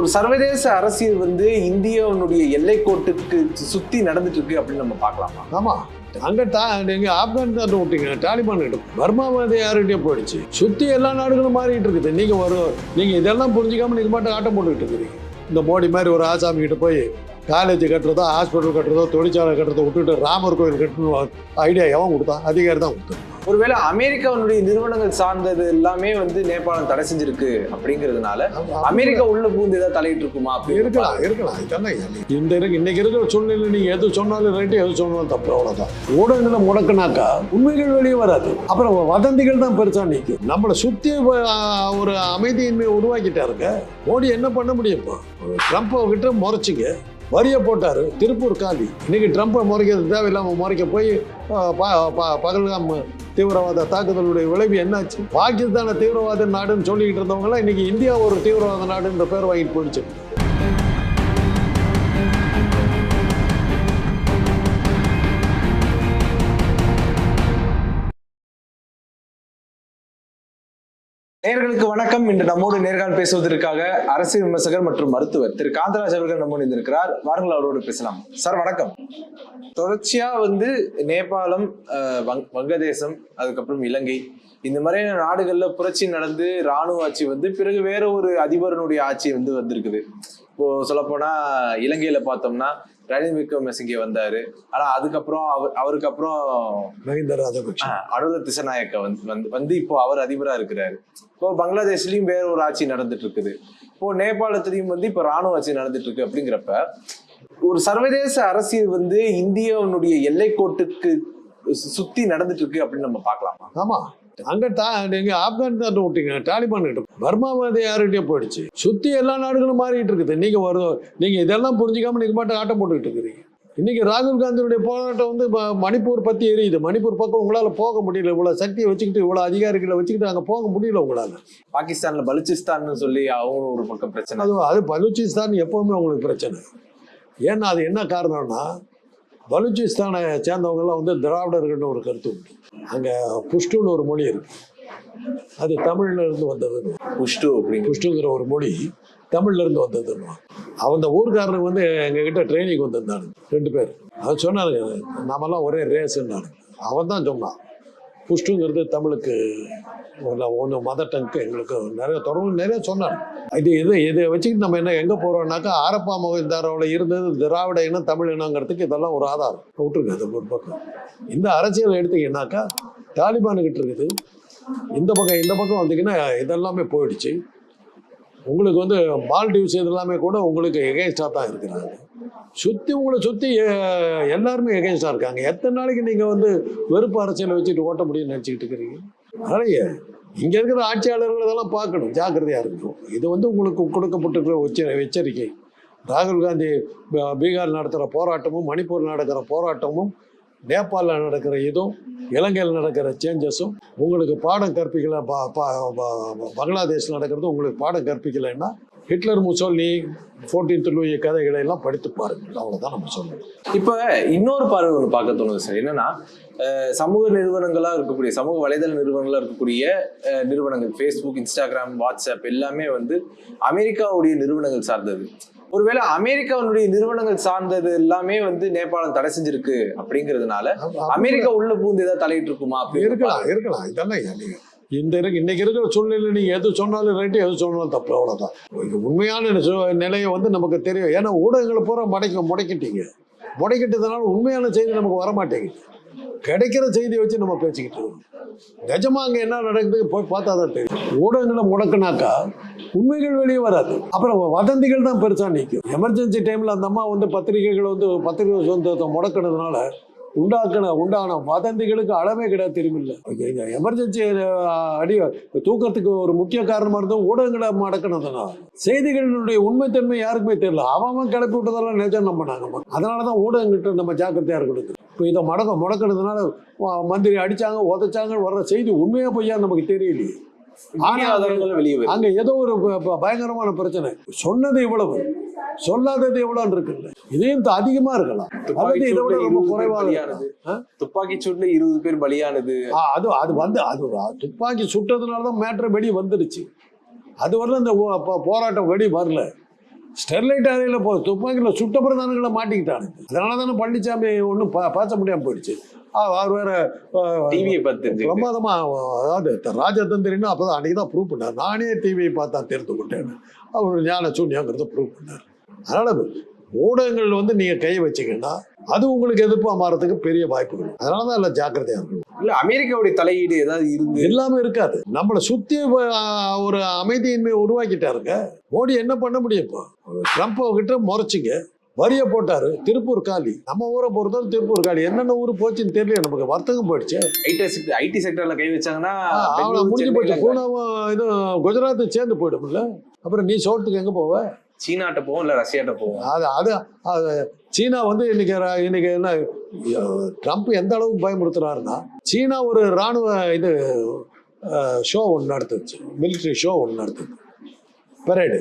ஒரு சர்வதேச அரசியல் வந்து இந்தியாவினுடைய எல்லை கோட்டுக்கு சுத்தி நடந்துட்டு இருக்கு அப்படின்னு நம்ம பார்க்கலாமா? ஆமா. அங்க தா நீங்க ஆப்கானிஸ்தான் விட்டீங்க தாலிபான் கிட்ட பர்மா வந்து போயிடுச்சு. சுத்தி எல்லா நாடுகளும் மாறிட்டு இருக்குது. நீங்க வரும் நீங்க இதெல்லாம் புரிஞ்சுக்காம நீங்க மட்டும் ஆட்டம் போட்டுக்கிட்டு இருக்கிறீங்க. இந்த மோடி மாதிரி ஒரு ஆசாமி கிட்ட போய் காலேஜ் கட்டுறதோ ஹாஸ்பிட்டல் கட்டுறதோ தொழிற்சாலை கட்டுறதோ விட்டுட்டு ராமர் கோயில் கட்டணும் ஐடியா எவன் கொடுத்தான் அதிகாரி தான் கொடுத்தான் ஒருவேளை அமெரிக்காவுடைய நிறுவனங்கள் சார்ந்தது எல்லாமே வந்து நேபாளம் தடை செஞ்சிருக்கு அப்படிங்கிறதுனால அமெரிக்கா உள்ள பூந்து ஏதாவது தலையிட்டு இருக்குமா இருக்கலாம் இருக்கலாம். இதெல்லாம். இந்த இருக்கு இன்னைக்கு இருக்கிற சூழ்நிலை நீங்க எது சொன்னாலும் ரைட்டு எது சொன்னாலும் தப்பு அவ்வளவுதான். ஊடகங்களை முடக்குனாக்கா உண்மைகள் வெளியே வராது. அப்புறம் வதந்திகள் தான் பெருசா நிற்கும் நம்மளை சுத்தி ஒரு அமைதியின்மை உருவாக்கிட்டாருங்க. மோடி என்ன பண்ண முடியும் இப்போ? ட்ரம்ப்பை கிட்ட முறைச்சிங்க. வரியை போட்டார். திருப்பூர் காந்தி. இன்னைக்கு ட்ரம்ப்பை முறைக்கிறது தேவையில்லாமல் முறைக்க போய் அஹ், ப- பகல்காம் தீவிரவாத தாக்குதலுடைய விளைவு என்னாச்சு? பாகிஸ்தான தீவிரவாத நாடுன்னு சொல்லிக்கிட்டு இருந்தவங்களாம் இன்னைக்கு இந்தியா ஒரு தீவிரவாத நாடுன்ற பேர் வாங்கிட்டு போயிடுச்சு. நேர்களுக்கு வணக்கம். இன்று நம்மோடு நேர்காணல் பேசுவதற்காக அரசியல் விமர்சகர் மற்றும் மருத்துவர் திரு காந்தராஜ் அவர்கள் நம்மோடு இருந்திருக்கிறார் வாருங்கள் அவரோடு பேசலாம். சார் வணக்கம். தொடர்ச்சியா வந்து நேபாளம் வங்- வங்கதேசம் அதுக்கப்புறம் இலங்கை இந்த மாதிரியான நாடுகள்ல புரட்சி நடந்து ராணுவ ஆட்சி வந்து பிறகு வேற ஒரு அதிபரனுடைய ஆட்சி வந்து வந்திருக்குது. இப்போ சொல்லப்போனா இலங்கையில பார்த்தோம்னா ரணில் விக்ரமசிங்கே வந்தாரு. ஆனா அதுக்கப்புறம் அவர் அவருக்கு அப்புறம் மஹிந்த ராஜபக்ஷ. அனுர திசநாயக்க வந்து வந்து வந்து இப்போ அவர் அதிபரா இருக்கிறாரு. இப்போ பங்களாதேஷ்லயும் வேற ஒரு ஆட்சி நடந்துட்டு இருக்குது இப்போ நேபாளத்திலயும் வந்து இப்போ ராணுவ ஆட்சி நடந்துட்டு இருக்கு அப்படிங்கிறப்ப ஒரு சர்வதேச அரசியல் வந்து இந்தியாவுடைய எல்லை கோட்டுக்கு சு- சுத்தி நடந்துட்டு இருக்கு அப்படின்னு நம்ம பார்க்கலாமா? ஆமா. அங்க தா நீங்க ஆப்கானிஸ்தான் விட்டீங்க தாலிபான் கிட்ட பர்மா வந்து யாருகிட்டயே போயிடுச்சு. சுத்தி எல்லா நாடுகளும் மாறிட்டு இருக்குது. நீங்க ஒரு நீங்க இதெல்லாம் புரிஞ்சுக்காம நீங்க மட்டும் ஆட்டம் போட்டுக்கிட்டு இருக்கிறீங்க. இன்னைக்கு ராகுல் காந்தியுடைய போராட்டம் வந்து மணிப்பூர் பத்தி எரியுது. மணிப்பூர் பக்கம் உங்களால போக முடியல. இவ்வளவு சக்தியை வச்சுக்கிட்டு இவ்வளவு அதிகாரிகளை வச்சுக்கிட்டு அங்க போக முடியல உங்களால. பாகிஸ்தான்ல பலுச்சிஸ்தான் சொல்லி அவங்க ஒரு பக்கம் பிரச்சனை. அது அது பலூச்சிஸ்தான் எப்பவுமே உங்களுக்கு பிரச்சனை. ஏன்னா அது என்ன காரணம்னா பலூச்சிஸ்தானை சேர்ந்தவங்கெல்லாம் வந்து திராவிடர்கள்னு ஒரு கருத்து உண்டு. அங்கே புஷ்டுன்னு ஒரு மொழி இருக்கு. அது தமிழ்ல இருந்து வந்தது புஷ்டு அப்படிங்க புஷ்டுங்கிற ஒரு மொழி தமிழ்ல இருந்து வந்ததுன்னு. அவன் ஊர்க்காரனுக்கு வந்து எங்ககிட்ட ட்ரைனிங் வந்திருந்தானுங்க. ரெண்டு பேர். அது சொன்னானுங்க நாமெல்லாம் ஒரே ரேஸுன்னானுங்க அவன் தான் சொன்னான். புஷ்டுங்கிறது தமிழுக்கு ஒன்று மதர் டங்க்கு எங்களுக்கு நிறைய தொடர்பு நிறைய சொன்னார் இது இது இதை வச்சுக்கிட்டு நம்ம என்ன எங்கே போகிறோம்னாக்கா ஆரப்பா மொழிந்தாரோவில் இருந்தது திராவிட இனம் தமிழ் இனங்கிறதுக்கு இதெல்லாம் ஒரு ஆதாரம். விட்டுருக்கு அது ஒரு பக்கம். இந்த அரசியல் எடுத்தீங்கன்னாக்கா தாலிபானுக்கிட்டு இருக்குது. இந்த பக்கம் இந்த பக்கம் வந்தீங்கன்னா இதெல்லாமே போயிடுச்சு. உங்களுக்கு வந்து மால்டீவ்ஸ் இதெல்லாமே கூட உங்களுக்கு எகேன்ஸ்டாக தான் இருக்கிறாங்க. சுற்றி உங்களை சுற்றி எல்லாருமே எகேன்ஸ்டாக இருக்காங்க. எத்தனை நாளைக்கு நீங்கள் வந்து வெறுப்பு அரசியலை வச்சுட்டு ஓட்ட முடியும்னு நினச்சிக்கிட்டு இருக்கிறீங்க? அதனால இங்கே இருக்கிற ஆட்சியாளர்கள் இதெல்லாம் பார்க்கணும். ஜாக்கிரதையாக இருக்கணும். இது வந்து உங்களுக்கு கொடுக்கப்பட்டிருக்கிற எச்சரிக்கை. ராகுல் காந்தி ப- பீகார் நடத்துகிற போராட்டமும் மணிப்பூர் நடக்கிற போராட்டமும் நேபாளில் நடக்கிற இதுவும் இலங்கையில் நடக்கிற சேஞ்சஸும் உங்களுக்கு பாடம் கற்பிக்கல ப- ப- ப- நடக்கிறது உங்களுக்கு பாடம் கற்பிக்கலைன்னா ஹிட்லர் முசோல்னி ஃபோர்டீன்த் லூயி கதைகளை எல்லாம் படித்து பாருங்கள். அவ்வளோதான் நம்ம சொல்லணும். இப்போ இன்னொரு பார்வை ஒன்று பார்க்க தோணுது சார். என்னன்னா சமூக நிறுவனங்களாக இருக்கக்கூடிய சமூக வலைதள நிறுவனங்களாக இருக்கக்கூடிய நிறுவனங்கள் ஃபேஸ்புக் இன்ஸ்டாகிராம் வாட்ஸ்அப் எல்லாமே வந்து அமெரிக்காவுடைய நிறுவனங்கள் சார்ந்தது. ஒருவேளை அமெரிக்காவுடைய நிறுவனங்கள் சார்ந்தது எல்லாமே வந்து நேபாளம் தடை செஞ்சிருக்கு அப்படிங்கிறதுனால அமெரிக்கா உள்ள பூந்து ஏதாவது தலையிட்டு இருக்குமா அப்படி இருக்கலாம் இருக்கலாம். இதெல்லாம் இந்த இருக்கு இன்னைக்கு இருக்கிற சூழ்நிலை நீங்க எது சொன்னாலும் ரைட்டு எது சொன்னாலும் தப்பு அவ்வளோதான் உண்மையான நிலையை வந்து நமக்கு தெரியும். ஏன்னா ஊடகங்களை பூரா முடைக்க முடைக்கிட்டீங்க. முடைக்கிட்டதுனால உண்மையான செய்தி நமக்கு வர மாட்டேங்குது கிடைக்கிற செய்தியை வச்சு நம்ம பேசிக்கிட்டு இருக்கோம். நிஜமா அங்கே என்ன நடக்குது போய் பார்த்தா தான் தெரியும். ஊடகங்களை முடக்குனாக்கா உண்மைகள் வெளியே வராது. அப்புறம் வதந்திகள் தான் பெருசாக நிற்கும். எமர்ஜென்சி டைமில் அந்த அம்மா வந்து பத்திரிகைகள் வந்து பத்திரிகை சுதந்திரத்தை முடக்கினதுனால உண்டாக்கின உண்டான வதந்திகளுக்கு அளவே கிடையாது தெரியுமில்ல எமர்ஜென்சி அடி தூக்கத்துக்கு ஒரு முக்கிய காரணமாக இருந்தால் ஊடகங்களை மடக்கினதுனா. செய்திகளினுடைய உண்மைத்தன்மை யாருக்குமே தெரியல. அவன் அவன் கிளப்பி விட்டதெல்லாம் நிஜம் நம்பினாங்க. அதனால தான் ஊடகங்கிட்ட நம்ம ஜாக்கிரதையாக இருக்கணும். இதை மடக்க முடக்கினதுனால வ- மந்திரி அடிச்சாங்க உதைச்சாங்க வர்ற செய்தி உண்மையா பொய்யா நமக்கு தெரியலையே. வெளியே அங்க ஏதோ ஒரு பயங்கரமான பிரச்சனை. சொன்னது இவ்வளவு சொல்லாதது எவ்வளவு இருக்குல்ல. இதையும் த- அதிகமா இருக்கலாம். இதை விட ரொம்ப இருபது பேர் குறைவாக பலியானது. ஆ? துப்பாக்கி சூட்டுல இருபது பேர் பலியானது. அது அது வந்து அது துப்பாக்கி சுட்டதுனால தான் மேட்ரு வெடி வந்துடுச்சு. அது வரல இந்த போராட்டம் வெடி வரல. ஸ்டெர்லைட் ஆலையில் போ துப்பாக்கியில் சுட்ட பிரதானங்களை மாட்டிக்கிட்டானுங்க அதனால தானே பழனிசாமி ஒன்றும் பா பேச முடியாமல் போயிடுச்சு. அவர் வேற டிவியை பார்த்து தெரிஞ்சுக்கிட்டு. பிரமாதமா அதாவது ராஜதந்திரின்னு அப்பதான் அன்னைக்கு தான் ப்ரூவ் பண்ணார். நானே டிவியை பார்த்தா தெரிந்து கொண்டேன். அவர் ஞான சூன்யாங்கிறத ப்ரூவ் பண்ணார். அதனால ஊடகங்கள் வந்து நீங்க கை வச்சீங்கன்னா அது உங்களுக்கு எதிர்ப்பா மாறதுக்கு பெரிய வாய்ப்புகள் அதனால தான் எல்லாம் ஜாக்கிரதையா இருக்கணும். இல்ல அமெரிக்காவுடைய தலையீடு ஏதாவது இருந்து எல்லாமே இருக்காது. நம்மளை ஆ, ஒரு அமைதியின்மை உருவாக்கிட்டாருங்க. மோடி என்ன பண்ண முடியும் இப்போ? ட்ரம்ப் கிட்ட முறைச்சிங்க. வரிய போட்டாரு. திருப்பூர் காலி. நம்ம ஊரை பொறுத்தவரை திருப்பூர் காலி. என்னென்ன ஊர் போச்சுன்னு தெரியல நமக்கு. வர்த்தகம் போயிடுச்சு. ஐடி செக்டர் ஐடி செக்டர்ல கை வச்சாங்கன்னா முடிஞ்சு சென்னையில பூனாவும் இதுவும் குஜராத்து சேர்ந்து போயிடும்ல. அப்புறம் நீ சோட்டுக்கு எங்க போவ? சீனாட்ட போவோம் இல்ல ரஷ்யாட்ட போவோம்? அது அது அது சீனா வந்து இன்னைக்கு இன்னைக்கு என்ன ட்ரம்ப் எந்த அளவுக்கு பயமுறுத்துறாருன்னா சீனா ஒரு ராணுவ இது ஷோ ஒன்று நடத்துச்சு. மிலிட்ரி ஷோ ஒன்று நடத்துது. பரேடு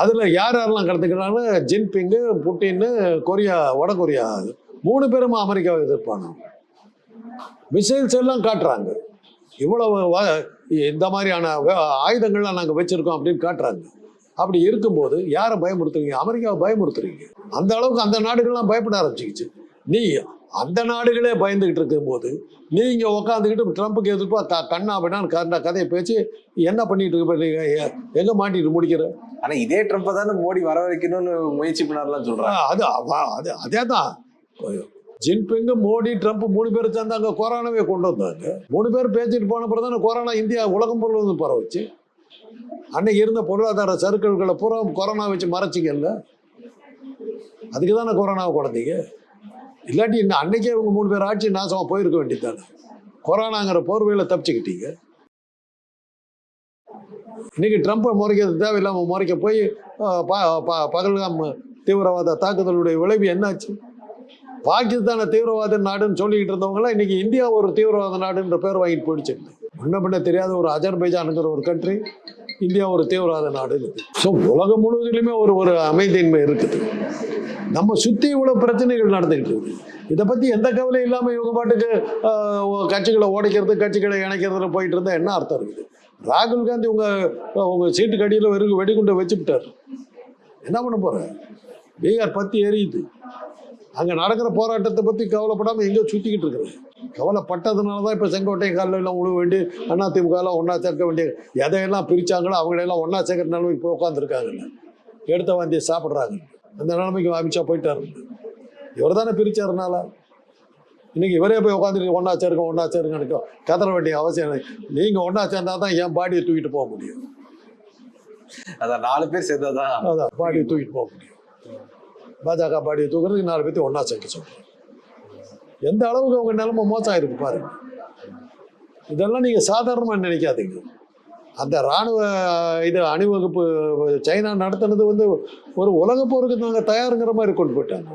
அதில் யார் யாரெல்லாம் கலந்துக்கிறாங்க? ஜின்பிங்கு புட்டின்னு கொரியா வட கொரியா மூணு பேரும் அமெரிக்காவை எதிர்ப்பாங்க. மிசைல்ஸ் எல்லாம் காட்டுறாங்க. இவ்வளவு இந்த மாதிரியான ஆயுதங்கள்லாம் நாங்கள் வச்சுருக்கோம் அப்படின்னு காட்டுறாங்க. அப்படி இருக்கும்போது யாரை பயமுறுத்துறீங்க? அமெரிக்காவை பயமுறுத்துறீங்க. அந்த அளவுக்கு அந்த நாடுகள்லாம் பயப்பட ஆரம்பிச்சிக்கிச்சு. நீ அந்த நாடுகளே பயந்துகிட்டு இருக்கும்போது நீங்க உட்காந்துக்கிட்டு ட்ரம்ப்புக்கு எதிர்ப்பா க கண்ணா அப்படின்னா கண்ட கதையை பேச்சு என்ன பண்ணிட்டு இருக்க எங்க மாட்டிட்டு முடிக்கிற? ஆனா இதே ட்ரம்ப்பை தானே மோடி வர வைக்கணும்னு முயற்சி பண்ணாருலாம் ஆ, அது அது அதே தான். ஜின்பிங் மோடி ட்ரம்ப் மூணு பேர் சேர்ந்தாங்க கொரோனாவே கொண்டு வந்தாங்க. மூணு பேர் பேசிட்டு போன பிறகு தானே கொரோனா இந்தியா உலகம் பொருள் வந்து பரவுச்சு. அன்னைக்கு இருந்த பொருளாதார சருக்கள்களை பூரா கொரோனா வச்சு மறைச்சிங்கல்ல அதுக்கு தானே கொரோனாவை குழந்தைங்க இல்லாட்டி இன்னும் அன்னைக்கே இவங்க மூணு பேர் ஆட்சி நாசமாக போயிருக்க வேண்டியது தானே கொரோனாங்கிற போர்வையில் தப்பிச்சுக்கிட்டீங்க. இன்னைக்கு ட்ரம்ப்பை முறைக்கிறது தேவையில்லாமல் முறைக்க போய் ப- பகல்காம் தீவிரவாத தாக்குதலுடைய விளைவு என்னாச்சு? பாகிஸ்தானை தீவிரவாத நாடுன்னு சொல்லிக்கிட்டு இருந்தவங்களாம் இன்னைக்கு இந்தியா ஒரு தீவிரவாத நாடுன்ற பேர் வாங்கிட்டு போயிடுச்சு. முன்ன பின்ன தெரியாத ஒரு அஜர்பைஜானுங்கிற ஒரு கண்ட்ரி இந்தியா ஒரு தீவிரவாத நாடு ஸோ உலகம் முழுவதிலுமே ஒரு ஒரு அமைதியின்மை இருக்குது. நம்ம சுற்றி இவ்வளோ பிரச்சனைகள் நடந்துக்கிட்டு இருக்குது இதை பற்றி எந்த கவலையும் இல்லாமல் இவங்க பாட்டுக்கு கட்சிகளை உடைக்கிறது கட்சிகளை இணைக்கிறதுல போயிட்டு இருந்தால் என்ன அர்த்தம் இருக்குது? ராகுல் காந்தி உங்கள் உங்கள் சீட்டு கடியில் வெறும் வெடிகுண்டை வச்சுவிட்டார் என்ன பண்ண போகிற பீகார் பற்றி எரியுது. அங்கே நடக்கிற போராட்டத்தை பற்றி கவலைப்படாமல் எங்கேயோ சுற்றிக்கிட்டு இருக்கிறேன் கவலைப்பட்டதுனால தான் இப்போ செங்கோட்டை காலில் எல்லாம் உழுவ வேண்டி அண்ணா திமுகலாம் ஒன்றா சேர்க்க வேண்டிய எதையெல்லாம் பிரித்தாங்களோ அவங்களெல்லாம் ஒன்றா சேர்க்குற நிலைமைக்கு போய் உட்காந்துருக்காங்கல்ல எடுத்த வாந்தியை சாப்பிட்றாங்க. அந்த நிலைமைக்கு அமித்ஷா போயிட்டாரு. இவர் தானே பிரிச்சாருனால? இன்னைக்கு இவரே போய் உட்காந்துட்டு ஒன்றா சேருங்க ஒன்றா சேருங்க கதற வேண்டிய அவசியம் இல்லை. நீங்க ஒன்றா சேர்ந்தா தான் என் பாடியை தூக்கிட்டு போக முடியும். அதான் நாலு பேர் சேர்ந்தாதான் அதான் பாடியை தூக்கிட்டு போக முடியும். பாஜக பாடியை தூக்குறதுக்கு நாலு பேர்த்தையும் ஒன்றா சேர்க்க சொல்றேன். எந்த அளவுக்கு அவங்க நிலைமை மோசம் ஆயிருக்கு பாருங்க இதெல்லாம் நீங்க சாதாரணமா நினைக்காதீங்க. அந்த ராணுவ இது அணிவகுப்பு சைனா நடத்துனது வந்து ஒரு உலக போருக்கு நாங்கள் தயாருங்கிற மாதிரி கொண்டு போயிட்டாங்க.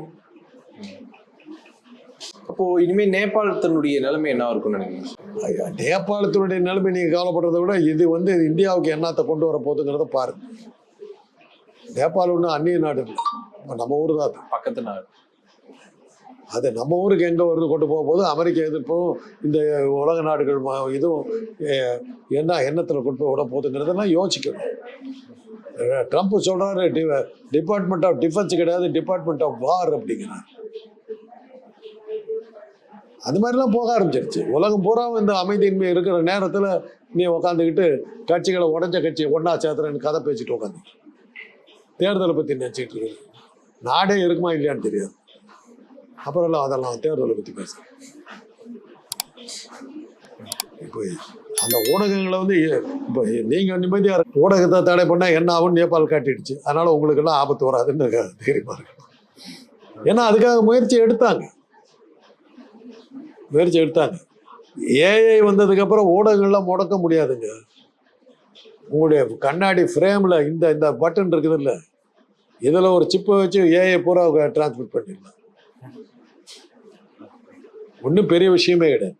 அப்போ இனிமே நேபாளத்தினுடைய நிலைமை என்ன இருக்கும்னு நினைக்கிறீங்க? நேபாளத்தினுடைய நிலைமை நீங்கள் கவலைப்படுறதை விட இது வந்து இந்தியாவுக்கு என்னத்தை கொண்டு வர போகுதுங்கிறத பாருங்க. நேபாள் ஒன்றும் அந்நிய நாடு. இல்லை நம்ம ஊர் தான். பக்கத்து நாடு. அது நம்ம ஊருக்கு எங்கே வருது கொண்டு போகும்போது போது அமெரிக்க எதிர்ப்பும் இந்த உலக நாடுகள் இதுவும் என்ன எண்ணத்தில் கொண்டு போய் விட போகுதுங்கிறதெல்லாம் யோசிக்கணும் ட்ரம்ப் சொல்கிறாரு டி டிபார்ட்மெண்ட் ஆஃப் டிஃபென்ஸ் கிடையாது டிபார்ட்மெண்ட் ஆஃப் வார் அப்படிங்கிறார். அது மாதிரிலாம் போக ஆரம்பிச்சிருச்சு. உலகம் பூரா இந்த அமைதியின்மை இருக்கிற நேரத்தில் நீ உக்காந்துக்கிட்டு கட்சிகளை உடஞ்ச கட்சி ஒன்றா சேர்த்துறேன்னு கதை பேசிட்டு உட்காந்து தேர்தலை பற்றி நினச்சிட்டு இருக்கு நாடே இருக்குமா இல்லையான்னு தெரியாது. அப்புறம் அதெல்லாம் தேர்தலை பற்றி பேசுகிறேன் இப்போ அந்த ஊடகங்களை வந்து இப்போ நீங்கள் நிம்மதியாக ஊடகத்தை தடை பண்ணால் என்ன ஆகும் நேபாள் காட்டிடுச்சு. அதனால் உங்களுக்கெல்லாம் ஆபத்து வராதுன்னு தைரியமாக இருக்கு ஏன்னா அதுக்காக முயற்சி எடுத்தாங்க. முயற்சி எடுத்தாங்க. ஏஐ வந்ததுக்கப்புறம் ஊடகங்கள்லாம் முடக்க முடியாதுங்க. உங்களுடைய கண்ணாடி ஃப்ரேமில் இந்த இந்த பட்டன் இருக்குது இல்லை இதில் ஒரு சிப்பை வச்சு ஏஐ பூரா டிரான்ஸ்மிட் பண்ணிடலாம். ஒன்றும் பெரிய விஷயமே கிடையாது.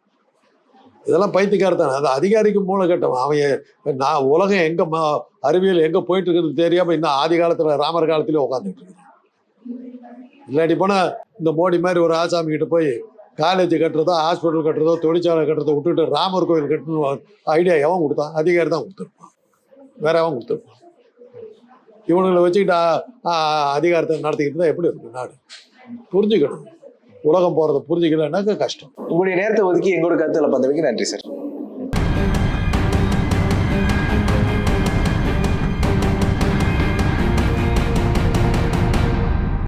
இதெல்லாம் பைத்தியக்காரத்தான் அது அதிகாரிக்கு மூலகட்டம் அவன் நான் உலகம் எங்கே அறிவியல் எங்கே போயிட்டு இருக்கிறது தெரியாமல் இன்னும் ஆதி காலத்தில் ராமர் காலத்திலே உட்காந்துட்டு இருக்கிறேன் இல்லாட்டி போனால் இந்த மோடி மாதிரி ஒரு ஆசாமி கிட்ட போய் காலேஜ் கட்டுறதோ ஹாஸ்பிட்டல் கட்டுறதோ தொழிற்சாலை கட்டுறதோ விட்டுட்டு ராமர் கோயில் கட்டணும் ஐடியா எவன் கொடுத்தான்? அதிகாரி தான் கொடுத்துருப்பான். வேற எவன் கொடுத்துருப்பான்? இவனுங்களை வச்சுக்கிட்டு அதிகாரத்தை நடத்திக்கிட்டு தான் எப்படி இருக்கு நாடு? புரிஞ்சுக்கணும். உலகம் போகிறத புரிஞ்சுக்கலன்னாக்க கஷ்டம். உங்களுடைய நேரத்தை ஒதுக்கி எங்களோட கருத்துல பந்தவைக்கு நன்றி சார்.